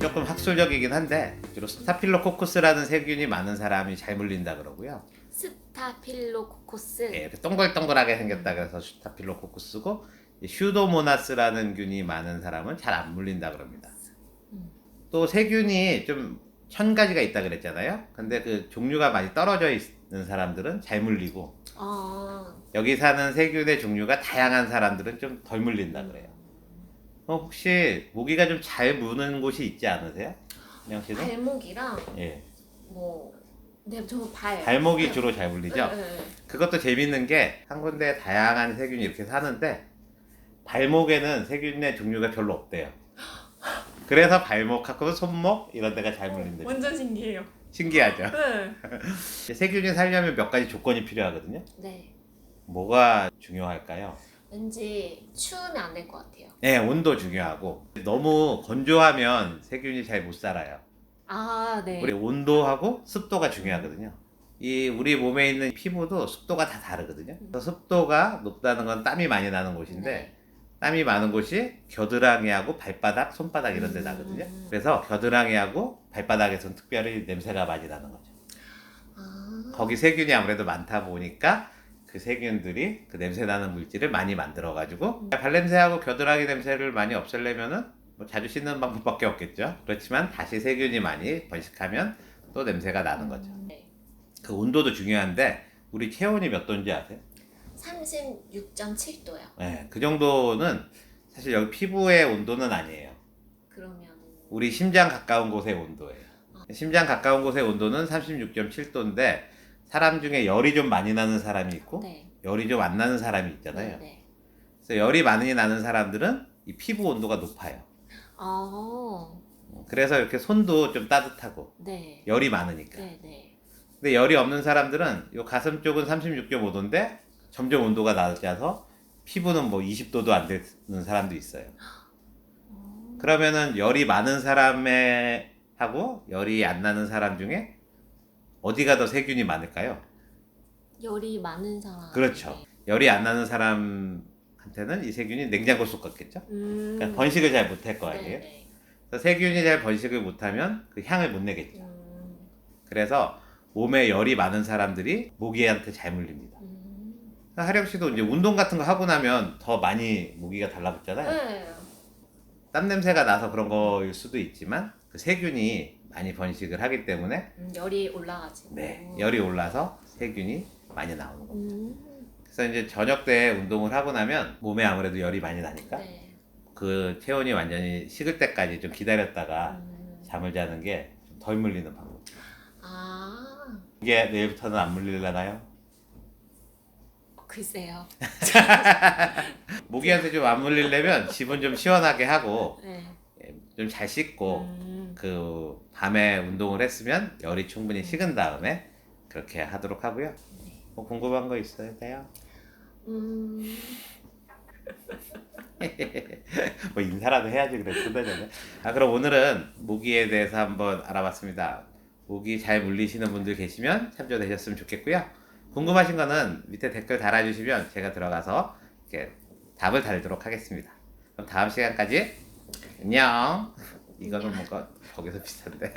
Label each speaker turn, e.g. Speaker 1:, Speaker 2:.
Speaker 1: 조금 학술적이긴 한데 주로 스타필로코쿠스라는 세균이 많은 사람이 잘 물린다 그러고요.
Speaker 2: 스타필로코코스.
Speaker 1: 예, 이렇게 동글동글하게 생겼다 그래서 스타필로코쿠스고 이 슈도모나스라는 균이 많은 사람은 잘 안 물린다 그럽니다.
Speaker 2: 음.
Speaker 1: 또 세균이 좀 천 가지가 있다 그랬잖아요. 근데 그 종류가 많이 떨어져 있는 사람들은 잘 물리고
Speaker 2: 아,
Speaker 1: 여기 사는 세균의 종류가 다양한 사람들은 좀 덜 물린다 그래요. 어, 혹시 모기가 좀 잘 무는 곳이 있지 않으세요? 명 씨는?
Speaker 2: 발목이랑
Speaker 1: 예.
Speaker 2: 뭐, 네, 저 발.
Speaker 1: 발목이 주로 잘 물리죠?
Speaker 2: 네, 네, 네.
Speaker 1: 그것도 재밌는 게 한 군데 다양한 세균이 이렇게 사는데 발목에는 세균의 종류가 별로 없대요. 그래서 발목하고 손목 이런 데가 잘 물린대요.
Speaker 2: 완전 신기해요.
Speaker 1: 신기하죠?
Speaker 2: 네.
Speaker 1: 세균이 살려면 몇 가지 조건이 필요하거든요.
Speaker 2: 네.
Speaker 1: 뭐가 중요할까요?
Speaker 2: 왠지 추우면 안 될 것 같아요.
Speaker 1: 네, 온도 중요하고 너무 건조하면 세균이 잘 못 살아요.
Speaker 2: 아, 네.
Speaker 1: 우리 온도하고 습도가 중요하거든요. 이 우리 몸에 있는 피부도 습도가 다 다르거든요. 그래서 습도가 높다는 건 땀이 많이 나는 곳인데
Speaker 2: 네.
Speaker 1: 땀이 많은 곳이 겨드랑이하고 발바닥, 손바닥 이런 데 나거든요.
Speaker 2: 음.
Speaker 1: 그래서 겨드랑이하고 발바닥에서는 특별히 냄새가 많이 나는 거죠.
Speaker 2: 아,
Speaker 1: 거기 세균이 아무래도 많다 보니까 그 세균들이 그 냄새 나는 물질을 많이 만들어 가지고 발냄새하고 겨드랑이 냄새를 많이 없애려면은 뭐 자주 씻는 방법밖에 없겠죠. 그렇지만 다시 세균이 많이 번식하면 또 냄새가 나는 거죠.
Speaker 2: 네.
Speaker 1: 그 온도도 중요한데 우리 체온이 몇 도인지 아세요?
Speaker 2: 36.7도요.
Speaker 1: 네, 그 정도는 사실 여기 피부의 온도는 아니에요.
Speaker 2: 그러면
Speaker 1: 우리 심장 가까운 곳의 온도예요. 심장 가까운 곳의 온도는 36.7도인데 사람 중에 열이 좀 많이 나는 사람이 있고
Speaker 2: 네.
Speaker 1: 열이 좀 안 나는 사람이 있잖아요.
Speaker 2: 네.
Speaker 1: 그래서 열이 많이 나는 사람들은 이 피부 온도가 높아요.
Speaker 2: 아,
Speaker 1: 그래서 이렇게 손도 좀 따뜻하고
Speaker 2: 네.
Speaker 1: 열이 많으니까.
Speaker 2: 네, 네.
Speaker 1: 근데 열이 없는 사람들은 요 가슴 쪽은 36.5도인데 점점 온도가 낮아서 피부는 뭐 20도도 안 되는 사람도 있어요. 그러면은 열이 많은 사람에 하고 열이 안 나는 사람 중에 어디가 더 세균이 많을까요?
Speaker 2: 열이 많은 사람.
Speaker 1: 그렇죠. 열이 안 나는 사람한테는 이 세균이 냉장고 속 같겠죠?
Speaker 2: 음.
Speaker 1: 그러니까 번식을 잘 못할 거
Speaker 2: 네,
Speaker 1: 아니에요?
Speaker 2: 네.
Speaker 1: 그래서 세균이 잘 번식을 못하면 그 향을 못 내겠죠.
Speaker 2: 음.
Speaker 1: 그래서 몸에 열이 많은 사람들이 모기한테 잘 물립니다.
Speaker 2: 음.
Speaker 1: 하령 씨도 이제 운동 같은 거 하고 나면 더 많이 모기가 달라붙잖아요.
Speaker 2: 네.
Speaker 1: 땀 냄새가 나서 그런 거일 수도 있지만 그 세균이 많이 번식을 하기 때문에
Speaker 2: 음, 열이 올라가지고.
Speaker 1: 네, 열이 올라서 세균이 많이 나오는 겁니다.
Speaker 2: 음.
Speaker 1: 그래서 이제 저녁 때 운동을 하고 나면 몸에 아무래도 열이 많이 나니까
Speaker 2: 네.
Speaker 1: 그 체온이 완전히 식을 때까지 좀 기다렸다가
Speaker 2: 음.
Speaker 1: 잠을 자는 게 좀 덜 물리는 방법.
Speaker 2: 아,
Speaker 1: 이게 내일부터는 안 물릴려나요?
Speaker 2: 글쎄요.
Speaker 1: 모기한테 좀 안 물리려면 집은 좀 시원하게 하고
Speaker 2: 네.
Speaker 1: 좀 잘 씻고
Speaker 2: 음.
Speaker 1: 그 밤에 운동을 했으면 열이 충분히 식은 다음에 그렇게 하도록 하고요. 뭐 궁금한 거 있어요, 돼요?
Speaker 2: 음.
Speaker 1: 뭐 인사라도 해야지 그래 뜯어내네. 아 그럼 오늘은 모기에 대해서 한번 알아봤습니다. 모기 잘 물리시는 분들 계시면 참조되셨으면 좋겠고요. 궁금하신 거는 밑에 댓글 달아주시면 제가 들어가서 이렇게 답을 달도록 하겠습니다. 그럼 다음 시간까지 안녕. 이거는 뭔가 거기서 비슷한데.